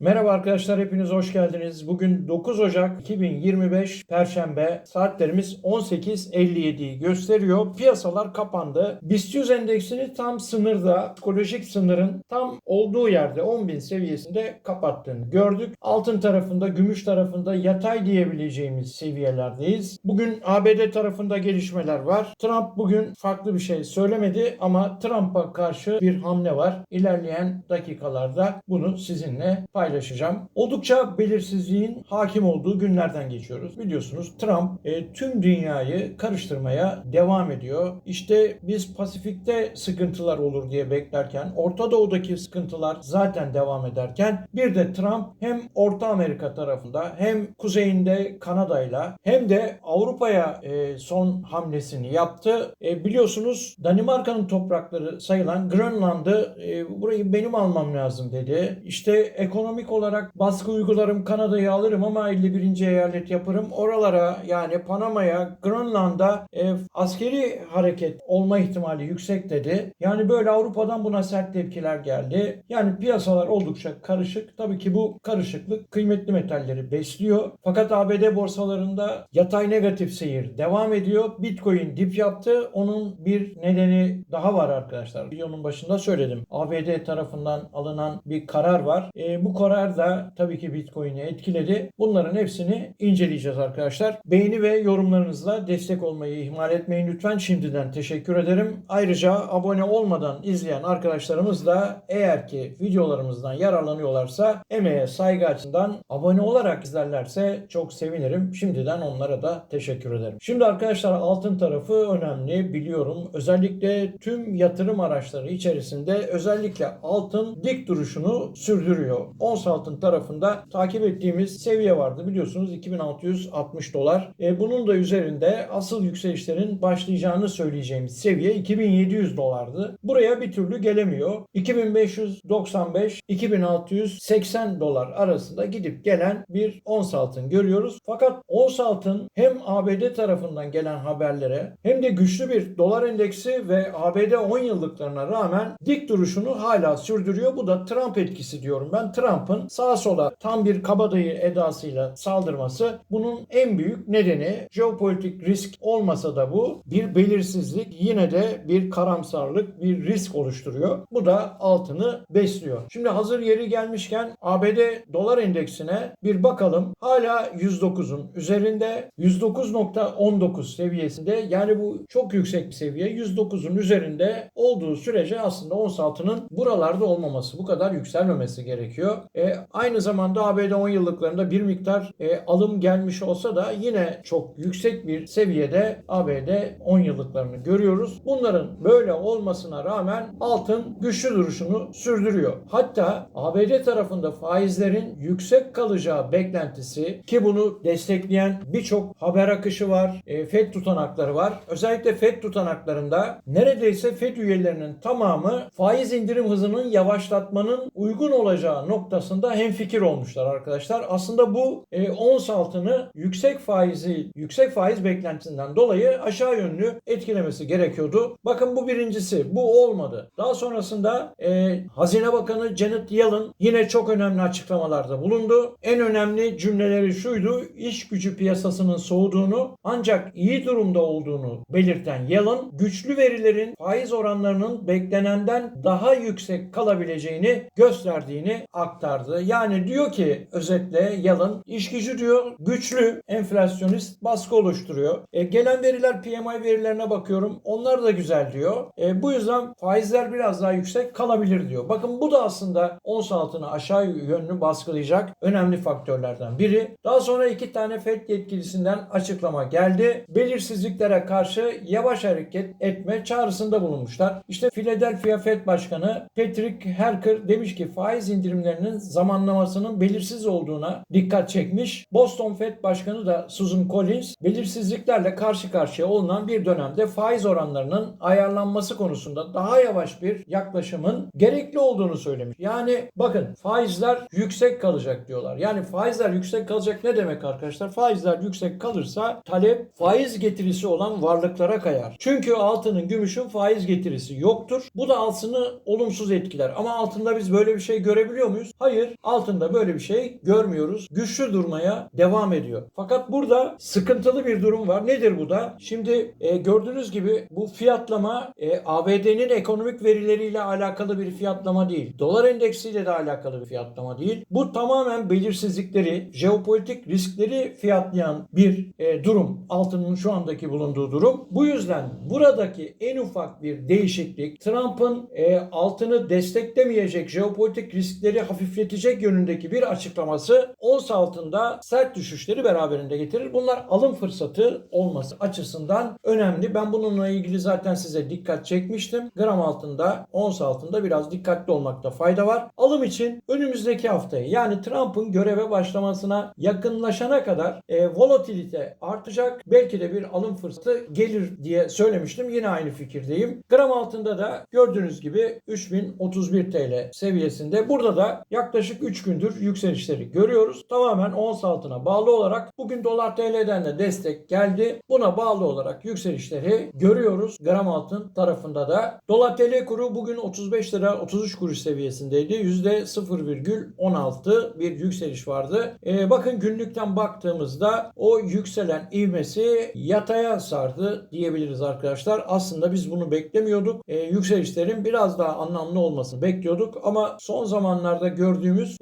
Merhaba arkadaşlar hepiniz hoş geldiniz. Bugün 9 Ocak 2025 Perşembe saatlerimiz 18.57'yi gösteriyor. Piyasalar kapandı. BIST 100 endeksini tam sınırda, psikolojik sınırın tam olduğu yerde 10.000 seviyesinde kapattığını gördük. Altın tarafında, gümüş tarafında yatay diyebileceğimiz seviyelerdeyiz. Bugün ABD tarafında gelişmeler var. Trump bugün farklı bir şey söylemedi ama Trump'a karşı bir hamle var. İlerleyen dakikalarda bunu sizinle paylaşacağım. Oldukça belirsizliğin hakim olduğu günlerden geçiyoruz. Biliyorsunuz Trump e, tüm dünyayı karıştırmaya devam ediyor. İşte biz Pasifik'te sıkıntılar olur diye beklerken, Orta Doğu'daki sıkıntılar zaten devam ederken bir de Trump hem Orta Amerika tarafında hem kuzeyinde Kanada'yla hem de Avrupa'ya e, son hamlesini yaptı. E, biliyorsunuz Danimarka'nın toprakları sayılan Grönland'ı e, burayı benim almam lazım dedi. İşte ekonomik olarak baskı uygularım Kanada'yı alırım ama 51. eyalet yaparım. Oralara yani Panama'ya, Grönland'a e, askeri hareket olma ihtimali yüksek dedi. Yani böyle Avrupa'dan buna sert tepkiler geldi. Yani piyasalar oldukça karışık. Tabii ki bu karışıklık kıymetli metalleri besliyor. Fakat ABD borsalarında yatay negatif seyir devam ediyor. Bitcoin dip yaptı. Onun bir nedeni daha var arkadaşlar. Videonun başında söyledim. ABD tarafından alınan bir karar var. E, bu karar da tabii ki Bitcoin'i etkiledi. Bunların hepsini inceleyeceğiz arkadaşlar. Beğeni ve yorumlarınızla destek olmayı ihmal etmeyin lütfen. Şimdiden teşekkür ederim. Ayrıca abone olmadan izleyen arkadaşlarımız da eğer ki videolarımızdan yararlanıyorlarsa emeğe saygı açısından abone olarak izlerlerse çok sevinirim. Şimdiden onlara da teşekkür ederim. Şimdi arkadaşlar altın tarafı önemli biliyorum. Özellikle tüm yatırım araçları içerisinde özellikle altın dik duruşunu sürdürüyor. 10 Consultant tarafında takip ettiğimiz seviye vardı. Biliyorsunuz 2660 dolar. E, bunun da üzerinde asıl yükselişlerin başlayacağını söyleyeceğimiz seviye 2700 dolardı. Buraya bir türlü gelemiyor. 2595 2680 dolar arasında gidip gelen bir ons altın görüyoruz. Fakat ons altın hem ABD tarafından gelen haberlere hem de güçlü bir dolar endeksi ve ABD 10 yıllıklarına rağmen dik duruşunu hala sürdürüyor. Bu da Trump etkisi diyorum ben. Trump Trump'ın sağa sola tam bir kabadayı edasıyla saldırması bunun en büyük nedeni jeopolitik risk olmasa da bu bir belirsizlik yine de bir karamsarlık bir risk oluşturuyor. Bu da altını besliyor. Şimdi hazır yeri gelmişken ABD dolar endeksine bir bakalım. Hala 109'un üzerinde 109.19 seviyesinde yani bu çok yüksek bir seviye 109'un üzerinde olduğu sürece aslında ons altının buralarda olmaması bu kadar yükselmemesi gerekiyor. E, aynı zamanda ABD 10 yıllıklarında bir miktar e, alım gelmiş olsa da yine çok yüksek bir seviyede ABD 10 yıllıklarını görüyoruz. Bunların böyle olmasına rağmen altın güçlü duruşunu sürdürüyor. Hatta ABD tarafında faizlerin yüksek kalacağı beklentisi ki bunu destekleyen birçok haber akışı var. E, FED tutanakları var. Özellikle FED tutanaklarında neredeyse FED üyelerinin tamamı faiz indirim hızının yavaşlatmanın uygun olacağı noktasında hemfikir olmuşlar arkadaşlar. Aslında bu e, ons altını yüksek faizi yüksek faiz beklentisinden dolayı aşağı yönlü etkilemesi gerekiyordu. Bakın bu birincisi. Bu olmadı. Daha sonrasında e, Hazine Bakanı Janet Yellen yine çok önemli açıklamalarda bulundu. En önemli cümleleri şuydu. İş gücü piyasasının soğuduğunu ancak iyi durumda olduğunu belirten Yellen güçlü verilerin faiz oranlarının beklenenden daha yüksek kalabileceğini gösterdiğini aktardı. Yani diyor ki özetle Yellen iş gücü diyor güçlü enflasyonist baskı oluşturuyor. E, gelen veriler PMI verilerine bakıyorum. Onlar da güzel diyor. E, bu yüzden faizler biraz daha yüksek kalabilir diyor. Bakın bu da aslında ons altını aşağı yönlü baskılayacak önemli faktörlerden biri. Daha sonra iki tane FED yetkilisinden açıklama geldi. Belirsizliklere karşı yavaş hareket etme çağrısında bulunmuşlar. İşte Philadelphia FED Başkanı Patrick Harker demiş ki faiz indirimlerinin zamanlamasının belirsiz olduğuna dikkat çekmiş. Boston Fed Başkanı da Susan Collins belirsizliklerle karşı karşıya olunan bir dönemde faiz oranlarının ayarlanması konusunda daha yavaş bir yaklaşımın gerekli olduğunu söylemiş. Yani bakın faizler yüksek kalacak diyorlar. Yani faizler yüksek kalacak ne demek arkadaşlar? Faizler yüksek kalırsa talep faiz getirisi olan varlıklara kayar. Çünkü altının, gümüşün faiz getirisi yoktur. Bu da altını olumsuz etkiler. Ama altında biz böyle bir şey görebiliyor muyuz? Hayır altında böyle bir şey görmüyoruz. Güçlü durmaya devam ediyor. Fakat burada sıkıntılı bir durum var. Nedir bu da? Şimdi e, gördüğünüz gibi bu fiyatlama e, ABD'nin ekonomik verileriyle alakalı bir fiyatlama değil. Dolar endeksiyle de alakalı bir fiyatlama değil. Bu tamamen belirsizlikleri, jeopolitik riskleri fiyatlayan bir e, durum. Altının şu andaki bulunduğu durum. Bu yüzden buradaki en ufak bir değişiklik Trump'ın e, altını desteklemeyecek jeopolitik riskleri hafifletecek yönündeki bir açıklaması ons altında sert düşüşleri beraberinde getirir. Bunlar alım fırsatı olması açısından önemli. Ben bununla ilgili zaten size dikkat çekmiştim. Gram altında, ons altında biraz dikkatli olmakta fayda var. Alım için önümüzdeki haftayı yani Trump'ın göreve başlamasına yakınlaşana kadar e, volatilite artacak. Belki de bir alım fırsatı gelir diye söylemiştim. Yine aynı fikirdeyim. Gram altında da gördüğünüz gibi 3031 TL seviyesinde. Burada da yaklaşık 3 gündür yükselişleri görüyoruz. Tamamen ons altına bağlı olarak bugün dolar TL'den de destek geldi. Buna bağlı olarak yükselişleri görüyoruz. Gram altın tarafında da. Dolar TL kuru bugün 35 lira 33 kuruş seviyesindeydi. %0,16 bir yükseliş vardı. Ee, bakın günlükten baktığımızda o yükselen ivmesi yataya sardı diyebiliriz arkadaşlar. Aslında biz bunu beklemiyorduk. Ee, yükselişlerin biraz daha anlamlı olmasını bekliyorduk ama son zamanlarda gördüğümüz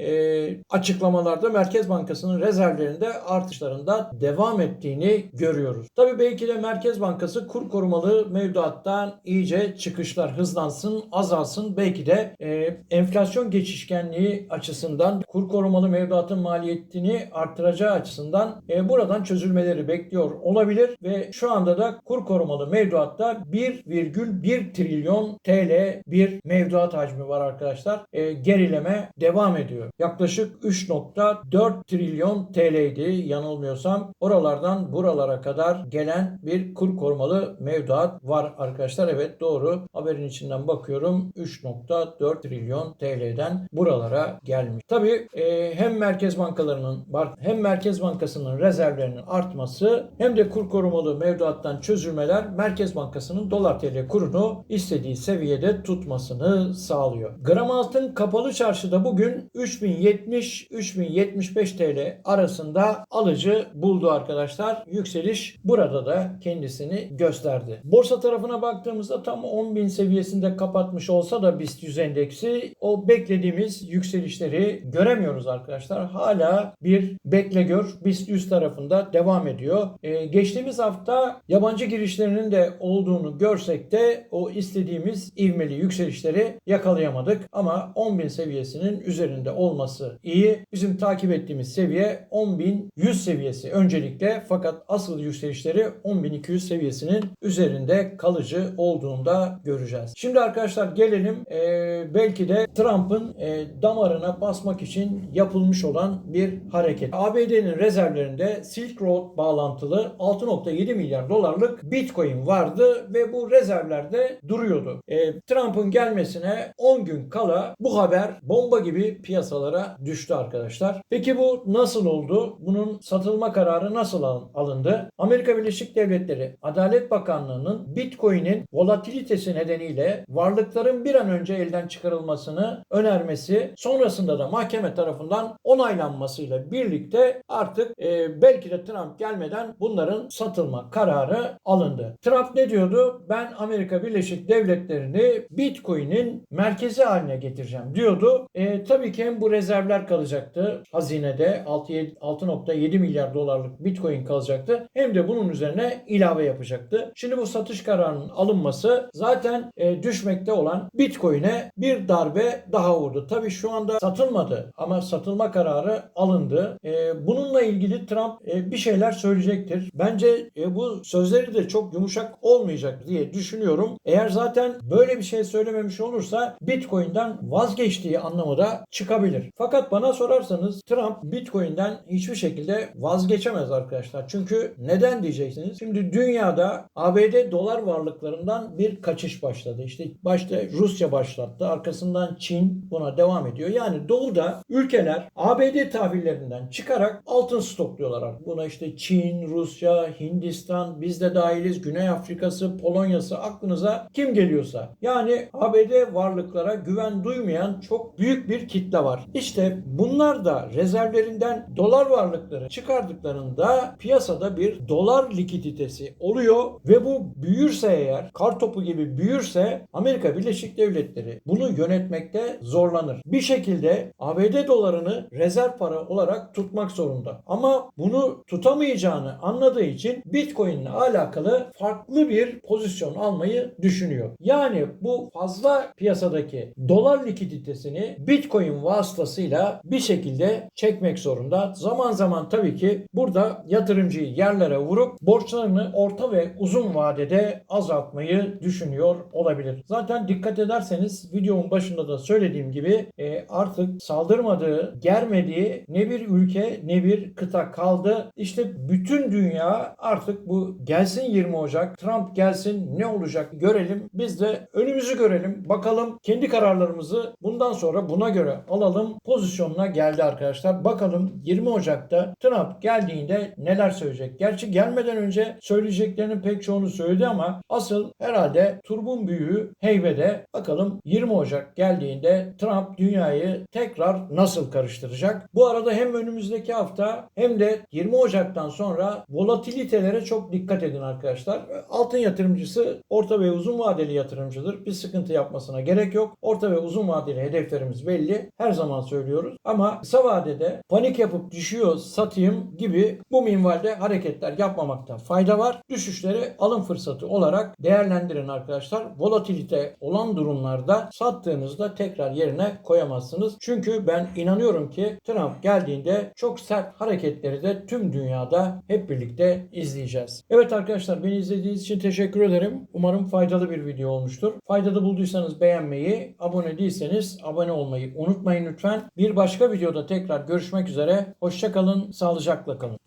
e, açıklamalarda Merkez Bankası'nın rezervlerinde artışlarında devam ettiğini görüyoruz. Tabii belki de Merkez Bankası kur korumalı mevduattan iyice çıkışlar hızlansın, azalsın. Belki de e, enflasyon geçişkenliği açısından kur korumalı mevduatın maliyetini arttıracağı açısından e, buradan çözülmeleri bekliyor olabilir ve şu anda da kur korumalı mevduatta 1,1 trilyon TL bir mevduat hacmi var arkadaşlar. E, gerileme devam ediyor. Yaklaşık 3.4 trilyon TL'ydi yanılmıyorsam. Oralardan buralara kadar gelen bir kur korumalı mevduat var arkadaşlar. Evet doğru. Haberin içinden bakıyorum. 3.4 trilyon TL'den buralara gelmiş. Tabii e, hem Merkez Bankalarının hem Merkez Bankası'nın rezervlerinin artması hem de kur korumalı mevduattan çözülmeler Merkez Bankası'nın dolar TL kurunu istediği seviyede tutmasını sağlıyor. Gram altın kapalı çarşıda bugün 3070-3075 TL arasında alıcı buldu arkadaşlar. Yükseliş burada da kendisini gösterdi. Borsa tarafına baktığımızda tam 10.000 seviyesinde kapatmış olsa da BIST 100 endeksi o beklediğimiz yükselişleri göremiyoruz arkadaşlar. Hala bir bekle gör BIST 100 tarafında devam ediyor. Ee, geçtiğimiz hafta yabancı girişlerinin de olduğunu görsek de o istediğimiz ivmeli yükselişleri yakalayamadık. Ama 10.000 seviyesinin üzerinde olması iyi. Bizim takip ettiğimiz seviye 10.100 seviyesi öncelikle fakat asıl yükselişleri 10.200 seviyesinin üzerinde kalıcı olduğunda göreceğiz. Şimdi arkadaşlar gelelim e, belki de Trump'ın e, damarına basmak için yapılmış olan bir hareket. ABD'nin rezervlerinde Silk Road bağlantılı 6.7 milyar dolarlık Bitcoin vardı ve bu rezervlerde duruyordu. E, Trump'ın gelmesine 10 gün kala bu haber bomba gibi piyasalara düştü arkadaşlar. Peki bu nasıl oldu? Bunun satılma kararı nasıl alındı? Amerika Birleşik Devletleri Adalet Bakanlığı'nın Bitcoin'in volatilitesi nedeniyle varlıkların bir an önce elden çıkarılmasını önermesi sonrasında da mahkeme tarafından onaylanmasıyla birlikte artık e, belki de Trump gelmeden bunların satılma kararı alındı. Trump ne diyordu? Ben Amerika Birleşik Devletleri'ni Bitcoin'in merkezi haline getireceğim diyordu. E, tabii ki hem bu rezervler kalacaktı hazinede 6.7 milyar dolarlık Bitcoin kalacaktı hem de bunun üzerine ilave yapacaktı. Şimdi bu satış kararının alınması zaten e, düşmekte olan Bitcoin'e bir darbe daha vurdu. Tabii şu anda satılmadı ama satılma kararı alındı. E, bununla ilgili Trump e, bir şeyler söyleyecektir. Bence e, bu sözleri de çok yumuşak olmayacak diye düşünüyorum. Eğer zaten böyle bir şey söylememiş olursa Bitcoin'den vazgeçtiği anlamı da çıkabilir. Fakat bana sorarsanız Trump Bitcoin'den hiçbir şekilde vazgeçemez arkadaşlar. Çünkü neden diyeceksiniz? Şimdi dünyada ABD dolar varlıklarından bir kaçış başladı. İşte başta Rusya başlattı. Arkasından Çin buna devam ediyor. Yani doğuda ülkeler ABD tahvillerinden çıkarak altın stokluyorlar. Buna işte Çin, Rusya, Hindistan, biz de dahiliz, Güney Afrika'sı, Polonya'sı aklınıza kim geliyorsa. Yani ABD varlıklara güven duymayan çok büyük bir kitle var. İşte bunlar da rezervlerinden dolar varlıkları çıkardıklarında piyasada bir dolar likiditesi oluyor ve bu büyürse eğer kar topu gibi büyürse Amerika Birleşik Devletleri bunu yönetmekte zorlanır. Bir şekilde ABD dolarını rezerv para olarak tutmak zorunda. Ama bunu tutamayacağını anladığı için Bitcoin ile alakalı farklı bir pozisyon almayı düşünüyor. Yani bu fazla piyasadaki dolar likiditesini Bitcoin vasıtasıyla bir şekilde çekmek zorunda. Zaman zaman tabii ki burada yatırımcıyı yerlere vurup borçlarını orta ve uzun vadede azaltmayı düşünüyor olabilir. Zaten dikkat ederseniz videomun başında da söylediğim gibi e, artık saldırmadığı, germediği ne bir ülke ne bir kıta kaldı. İşte bütün dünya artık bu gelsin 20 Ocak, Trump gelsin ne olacak görelim. Biz de önümüzü görelim. Bakalım kendi kararlarımızı bundan sonra buna göre alalım. Pozisyonuna geldi arkadaşlar. Bakalım 20 Ocak'ta Trump geldiğinde neler söyleyecek. Gerçi gelmeden önce söyleyeceklerinin pek çoğunu söyledi ama asıl herhalde turbun büyüğü heybede. Bakalım 20 Ocak geldiğinde Trump dünyayı tekrar nasıl karıştıracak? Bu arada hem önümüzdeki hafta hem de 20 Ocak'tan sonra volatilitelere çok dikkat edin arkadaşlar. Altın yatırımcısı orta ve uzun vadeli yatırımcıdır. Bir sıkıntı yapmasına gerek yok. Orta ve uzun vadeli hedeflerimiz belli. Her zaman söylüyoruz. Ama kısa vadede panik yapıp düşüyor satayım gibi bu minvalde hareketler yapmamakta fayda var. Düşüşleri alım fırsatı olarak değerlendirin arkadaşlar. Volatilite olan durumlarda sattığınızda tekrar yerine koyamazsınız. Çünkü ben inanıyorum ki Trump geldiğinde çok sert hareketleri de tüm dünyada hep birlikte izleyeceğiz. Evet arkadaşlar beni izlediğiniz için teşekkür ederim. Umarım faydalı bir video olmuştur. Faydalı bulduysanız beğenmeyi, abone değilseniz abone olmayı unutmayın lütfen. Bir başka videoda tekrar görüşmek üzere. Hoşçakalın, sağlıcakla kalın.